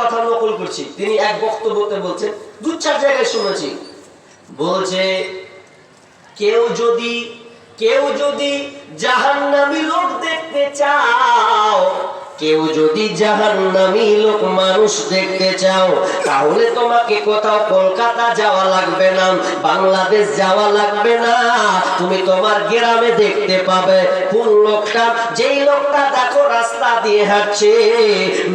কথা নকল করছি। তিনি এক বক্তব্যতে বলছেন দু চার জায়গায় শুনেছি। বলছে, কেউ যদি কেউ যদি জাহান্নামি লোক দেখতে চাও কেউ যদি জাহান্নামী লোক মানুষ দেখতে চাও, তাহলে তোমাকে কোথাও কলকাতা যাওয়া লাগবে না, বাংলাদেশ যাওয়া লাগবে না। তুমি তোমার গ্রামে দেখতে পাবে কোন লোকটা, যেই লোকটা দেখো রাস্তা দিয়ে হাঁটছে,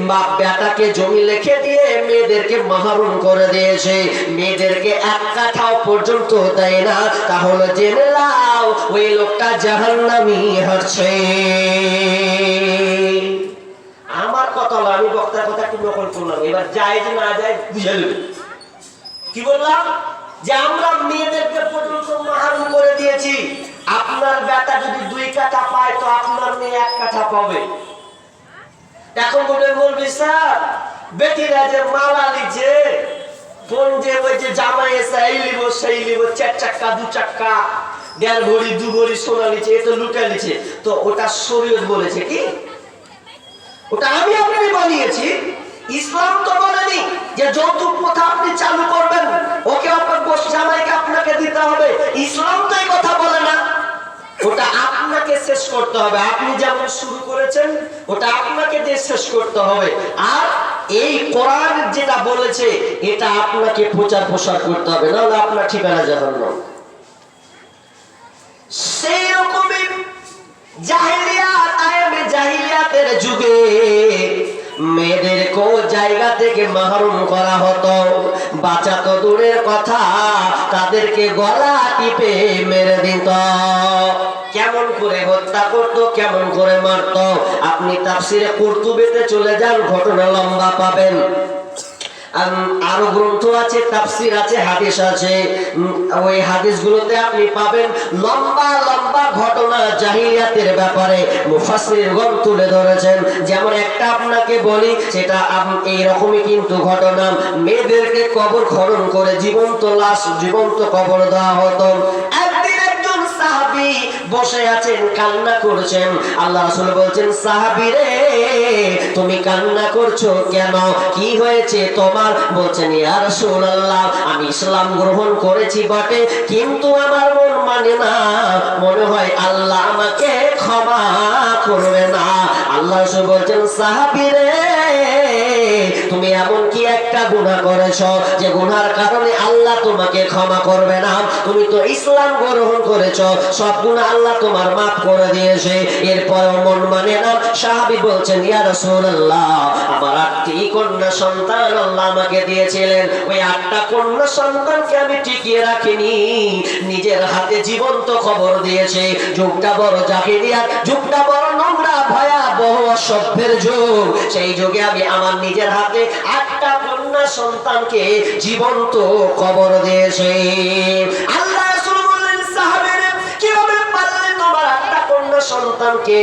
বাপ বেটাকে জমি লিখে দিয়ে মেয়েদেরকে মাহরুম করে দিয়েছে। মেয়েদেরকে এক কাঠাও পর্যন্ত দেয় না, তাহলে জেনে নাও, ওই লোকটা জাহান্নামি হাঁটছে। আমার কথা হলো, আমি বক্তার কথা একটু নকল করলাম। এবার যায় যে না যায় বুঝে কি বললাম? যে আমরা মেয়েদেরকে পর্যন্ত মাহারুম করে দিয়েছি। আপনার বেটা যদি দুই কাঠা পায়, তো আপনার মেয়ে এক কাঠা পাবে। এখন বলে বলবি, স্যার, বেটিরা যে মালা লিছে কোন যে ওই যে জামাই এসে এই লিব, সেই লিব, চার চাক্কা, দু চাক্কা, দেড় ভরি, দু ভরি সোনা লিছে এ তো লুটা লিছে তো ওটা শরীয়ত বলেছে কি? ওটা আমি আপনাকে বানিয়েছি। ইসলাম তো যে যৌতুক প্রথা আপনি চালু করবেন। ওকে আপনার জামাইকে আপনাকে দিতে হবে। ইসলাম তো এই কথা বলে না। ওটা আপনাকে শেষ করতে হবে। আপনি যেমন শুরু করেছেন, ওটা আপনাকে দিয়ে শেষ করতে হবে। আর এই কোরআন যেটা বলেছে, এটা আপনাকে প্রচার প্রসার করতে হবে। নাহলে আপনার ঠিকানা যাবেন না সেই রকমই থেকে মাহরুম করা হতো। বাঁচা তো দূরের কথা, তাদেরকে গলা টিপে মেরে দিত। কেমন করে হত্যা করত, কেমন করে মারত, আপনি তাফসিরে কুরতুবিতে চলে যান, ঘটনা লম্বা পাবেন। আরও গ্রন্থ আছে, তাফসির আছে, হাদিস আছে। ওই হাদিসগুলোতে আপনি পাবেন লম্বা লম্বা ঘটনা জাহিলিয়াতের ব্যাপারে মুফাসসিরগণ তুলে ধরেছেন। যেমন একটা আপনাকে বলি, সেটা এই রকমই কিন্তু ঘটনা। মেয়েদেরকে কবর খনন করে জীবন্ত লাশ, জীবন্ত কবর দেওয়া হতো। বসে আছেন, কান্না করছেন। আল্লাহ রাসূল বলছেন সাহাবী রে তুমি কান্না করছ কেন? কি হয়েছে তোমার? বলছেন, ইয়া রাসূলুল্লাহ, আমি ইসলাম গ্রহণ করেছি বটে, কিন্তু আমার মন মানে না। মনে হয় আল্লাহ আমাকে ক্ষমা করবে না। আল্লাহ রাসূল বলছেন সাহাবী রে তুমি এমন কি একটা গুনাহ করেছ যে গুনার কারণে আল্লাহ তোমাকে ক্ষমা করবে না? তুমি তো ইসলাম গ্রহণ করেছ, সব গুনাহ আল্লাহ তোমার মাফ করে দিয়েছে। এরপর মন মানে না, সাহাবী বলছেন, ইয়া রাসূলুল্লাহ, আমার আটটি কন্যা সন্তান আল্লাহ আমাকে দিয়েছিলেন। ওই আটটা কন্যা সন্তানকে আমি টিকিয়ে রাখিনি। নিজের হাতে জীবন্ত খবর দিয়েছে। যুগটা বড় জাহিলিয়াত, যুগটা বড় নোংরা যুগ। সেই যুগে আমি আমার নিজের হাতে কন্যা সন্তানকে জীবন্ত কবর দিয়েছে। সন্তানকে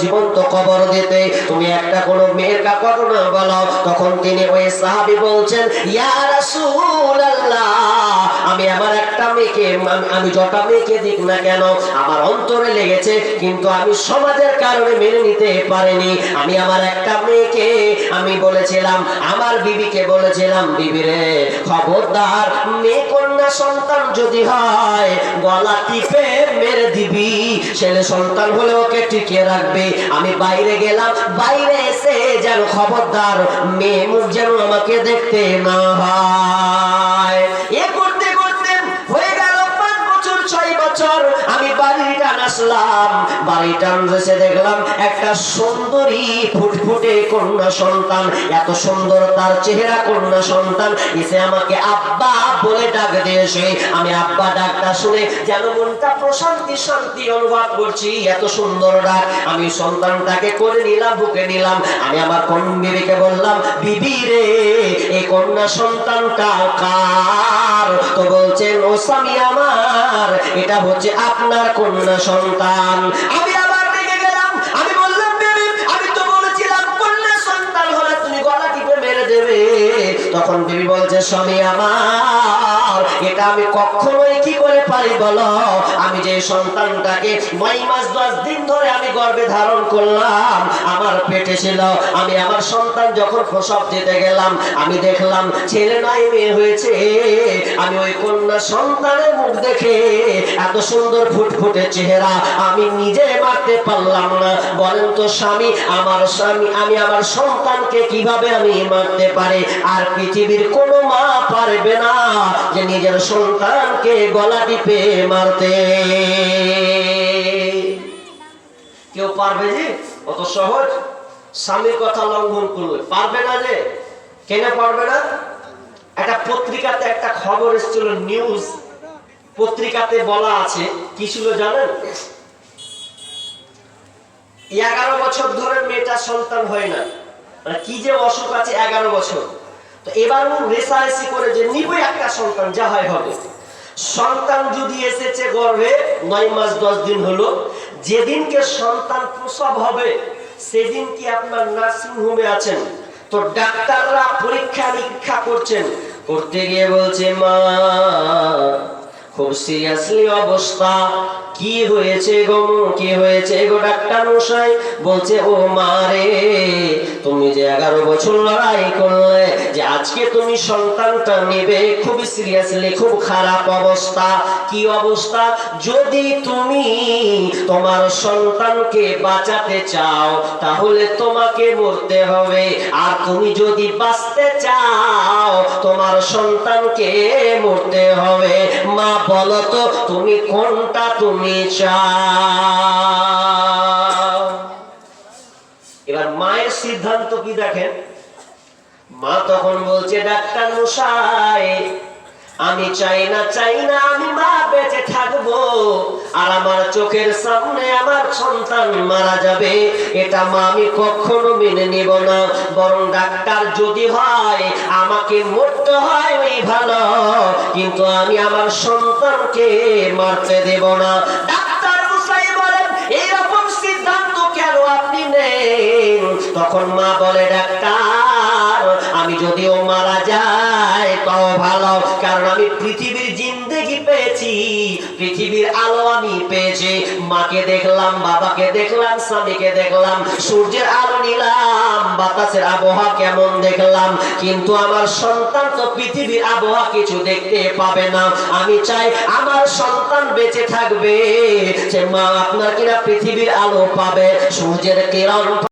জীবন্ত কবর দিতে? তুমি একটা কোন মেয়ের ঘটনা বলো। তখন তিনি ওই সাহাবি বলছেন, ইয়া রাসূলুল্লাহ আমি আমার একটা মেয়েকে, আমি- যটা মেয়েকে দিক না কেন, আমার অন্তরে লেগেছে, কিন্তু আমি সমাজের কারণে মেনে নিতে পারিনি। আমি আমার একটা মেয়েকে, আমি বলেছিলাম, আমার বিবিকে বলেছিলাম, বিবি রে, খবরদার মেয়ে কন্যা সন্তান যদি হয়, গলা টিপে মেরে দিবি। ছেলে সন্তান হলে ওকে টিকিয়ে রাখবে। আমি বাইরে গেলাম, বাইরে এসে যেন খবরদার মেয়ে মুখ যেন আমাকে দেখতে না হয়। এ আসলাম বাড়ির টান এসে দেখলাম একটা সুন্দরী ফুটফুটে কন্যা সন্তান, এত সুন্দর তার চেহারা কন্যা সন্তান, এসে আমাকে আব্বা বলে ডাক দিয়েছে। আমি আব্বা ডাকটা শুনে যেন মনটা প্রশান্তি শান্তি অনুভব করছি, এত সুন্দর ডাক। আমি সন্তানটাকে করে নিলাম, বুকে নিলাম, আমি আমার কোন বিবিকে বললাম, বিবি রে এই কন্যা সন্তানটা কার? স্বামী আমার, এটা হচ্ছে আপনার কন্যা সন্তান। আমি আবার ডেকে গেলাম, আমি বললাম, বেবি, আমি তো বলেছিলাম, কন্যা সন্তান হলে তুমি গলা টিপে মেরে দেবে। তখন বেবি বলছে, স্বামী আমার, এটা আমি কখনোই কি করে পারি বলো? আমি যে সন্তানটাকে নয় মাস দশ দিন ধরে আমি গর্ভে ধারণ করলাম, আমার পেটে ছিল। আমি আমার সন্তান যখন প্রসব দিতে গেলাম, আমি দেখলাম ছেলে নাই, মেয়ে হয়েছে। আমি ওই কন্যা সন্তানের মুখ দেখে এত সুন্দর ফুটফুটে চেহারা আমি নিজে মারতে পারলাম না। বলেন তো স্বামী, আমার স্বামী, আমি আমার সন্তানকে কীভাবে আমি মারতে পারি? আর পৃথিবীর কোনো মা পারবে না যে নিজের সন্তানকে গলা টিপে মারতে। কেউ পারবে যে? অত সহজ? স্বামীর কথা লঙ্ঘন করবে পারবে না যে? কেন পারবে না? একটা পত্রিকাতে একটা খবর এসেছিল নিউজ পত্রিকাতে বলা আছে। কি ছিল জানেন? এগারো বছর ধরে মেয়েটা সন্তান হয় না। মানে কি যে অসুখ আছে এগারো বছর। তো এবার রেসারেসি করে যে নিবই একটা সন্তান, যা হয় হবে। সন্তান যদি এসেছে গর্ভে, নয় মাস, দশ দিন হলো, যেদিনকে সন্তান প্রসব হবে, সেদিন কি আপনার নার্সিং হোমে আছেন? তো ডাক্তাররা পরীক্ষা নিরীক্ষা করছেন। করতে গিয়ে বলছে, মা, খুব সিরিয়াসলি অবস্থা। কি হয়েছে গো কি হয়েছে গো ডাক্তার মশাই? বলছে, ও মারে তুমি যে এগারো বছর লড়াই করলে আজকে তুমি সন্তানটা নেবে, খুব সিরিয়াসলি খুব খারাপ অবস্থা। কি অবস্থা? যদি তুমি তোমার সন্তানকে বাঁচাতে চাও, তাহলে তোমাকে মরতে হবে। আর তুমি যদি বাঁচতে চাও, তোমার সন্তানকে মরতে হবে। মা, বলো তো, তুমি কোনটা তুমি চাও? এবার মায়ের সিদ্ধান্ত কি দেখেন? মা তখন বলছে, ডাক্তার মশাই, আমি চাই না চাই না, আমি মা বেঁচে থাকব। আর আমার চোখের সামনে আমার সন্তান মারা যাবে, এটা মা আমি কখনো মেনে নিব না। বরং ডাক্তার যদি হয়, আমাকে মরতে হয়, ওই ভালো। কিন্তু আমি আমার সন্তানকে মারতে দেব না। ডাক্তার মশাই বলেন এইরকম সিদ্ধান্ত কেন আপনি নেন? তখন মা বলে, ডাক্তার আমি যদিও মারা যাই, তাও ভালো। কারণ আমি পৃথিবীর জিন্দেগি পেয়েছি, পৃথিবীর আলো আমি পেয়েছি। মাকে দেখলাম, বাবাকে দেখলাম, স্বামীকে দেখলাম, সূর্যের আলো নিলাম, বাতাসের আবহাওয়া কেমন দেখলাম। কিন্তু আমার সন্তান তো পৃথিবীর আবহাওয়া কিছু দেখতে পাবে না। আমি চাই আমার সন্তান বেঁচে থাকবে সে মা আপনার কিনা পৃথিবীর আলো পাবে। সূর্যের কিরণ